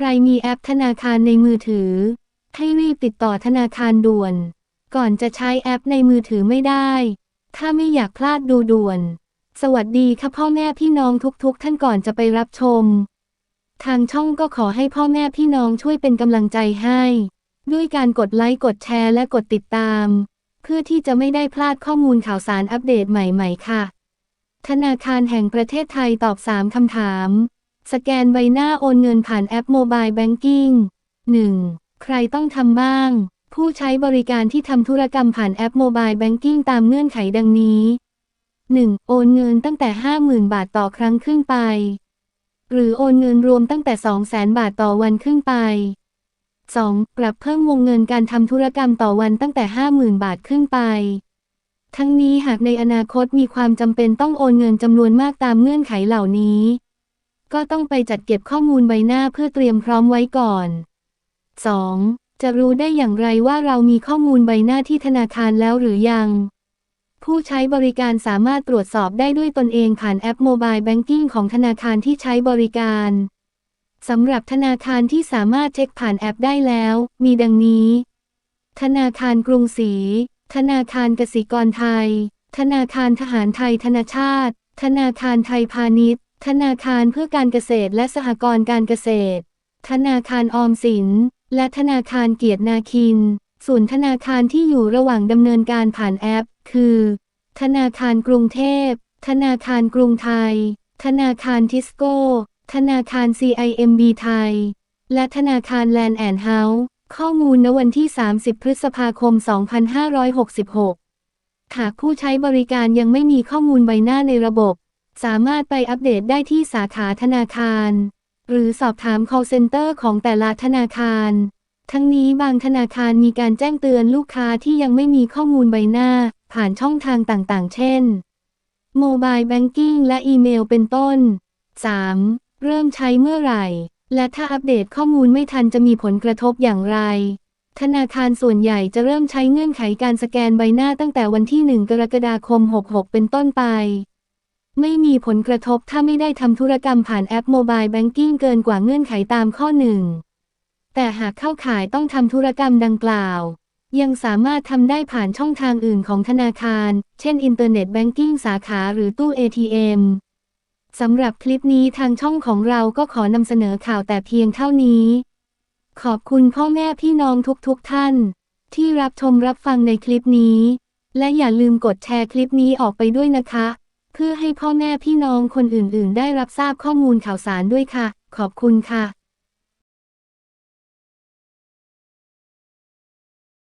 ใครมีแอปธนาคารในมือถือ ให้รีบติดต่อธนาคารด่วน ก่อนจะใช้แอปในมือถือไม่ได้ ถ้าไม่อยากพลาดดูด่วน สวัสดีค่ะพ่อแม่พี่น้องทุกๆ ท่านก่อนจะไปรับชม ทางช่องก็ขอให้พ่อแม่พี่น้องช่วยเป็นกำลังใจให้ ด้วยการกดไลค์กดแชร์และกดติดตาม เพื่อที่จะไม่ได้พลาดข้อมูลข่าวสารอัปเดตใหม่ๆค่ะ ธนาคารแห่งประเทศไทยตอบ 3คำถาม สแกนใบหน้าโอนเงินผ่านแอปโมบายแบงกิ้ง 1. ใครต้องทำบ้าง ผู้ใช้บริการที่ทำธุรกรรมผ่านแอปโมบายแบงกิ้งตามเงื่อนไขดังนี้ 1. โอนเงินตั้งแต่ 50,000 บาทต่อครั้งขึ้นไป หรือโอนเงินรวมตั้งแต่ 200,000 บาทต่อวันขึ้นไป 2. ปรับเพิ่มวงเงินการทำธุรกรรมต่อวันตั้งแต่ 50,000 บาทขึ้นไป ทั้งนี้หากในอนาคตมีความจำเป็นต้องโอนเงินจำนวนมากตามเงื่อนไขเหล่านี้ ก็ต้องไปจัดเก็บข้อมูลใบหน้าเพื่อเตรียมพร้อมไว้ก่อน 2. จะรู้ได้อย่างไรว่าเรามีข้อมูลใบหน้าที่ธนาคารแล้วหรือยัง ผู้ใช้บริการสามารถตรวจสอบได้ด้วยตนเองผ่านแอปโมบายแบงกิ้งของธนาคารที่ใช้บริการสำหรับธนาคารที่สามารถเช็คผ่านแอปได้แล้ว มีดังนี้ ธนาคารกรุงศรี ธนาคารกสิกรไทย ธนาคารทหารไทยธนาชาติ ธนาคารไทยพาณิชย์ ธนาคารเพื่อการเกษตรและสหกรณ์การเกษตร ธนาคารออมสิน และธนาคารเกียรตินาคิน ส่วนธนาคารที่อยู่ระหว่างดำเนินการผ่านแอป คือ ธนาคารกรุงเทพ ธนาคารกรุงไทย ธนาคารทิสโก้ ธนาคาร CIMB ไทย และธนาคารแลนด์แอนด์เฮาส์ข้อมูลณวันที่ 30 พฤษภาคม 2566 หากผู้ใช้บริการยังไม่มีข้อมูลใบหน้าในระบบ สามารถไปอัปเดตได้ที่สาขาธนาคาร หรือสอบถาม call center ของแต่ละธนาคาร ทั้งนี้บางธนาคารมีการแจ้งเตือนลูกค้าที่ยังไม่มีข้อมูลใบหน้า ผ่านช่องทางต่างๆ เช่นโมบายแบงกิ้งและอีเมลเป็นต้น 3. เริ่มใช้เมื่อไหร่ และถ้าอัปเดตข้อมูลไม่ทันจะมีผลกระทบอย่างไร ธนาคารส่วนใหญ่จะเริ่มใช้เงื่อนไขการสแกนใบหน้าตั้งแต่วันที่ 1 กรกฎาคม 66 เป็นต้นไป ไม่มีผลกระทบถ้าไม่ได้ทำธุรกรรมผ่านแอปโมบายแบงกิ้งเกินกว่าเงื่อนไขตามข้อหนึ่ง แต่หากเข้าข่ายต้องทำธุรกรรมดังกล่าว ยังสามารถทำได้ผ่านช่องทางอื่นของธนาคาร เช่นอินเทอร์เน็ตแบงกิ้งสาขาหรือตู้ ATM สำหรับคลิปนี้ทางช่องของเราก็ขอนำเสนอข่าวแต่เพียงเท่านี้ ขอบคุณพ่อแม่พี่น้องทุกๆทท่าน ที่รับชมรับฟังในคลิปนี้ และอย่าลืมกดแชร์คลิปนี้ออกไปด้วยนะคะ พื่อให้พ่อแม่พี่น้องคนอื่นๆ ได้รับทราบข้อมูลข่าวสารด้วยค่ะ ขอบคุณค่ะ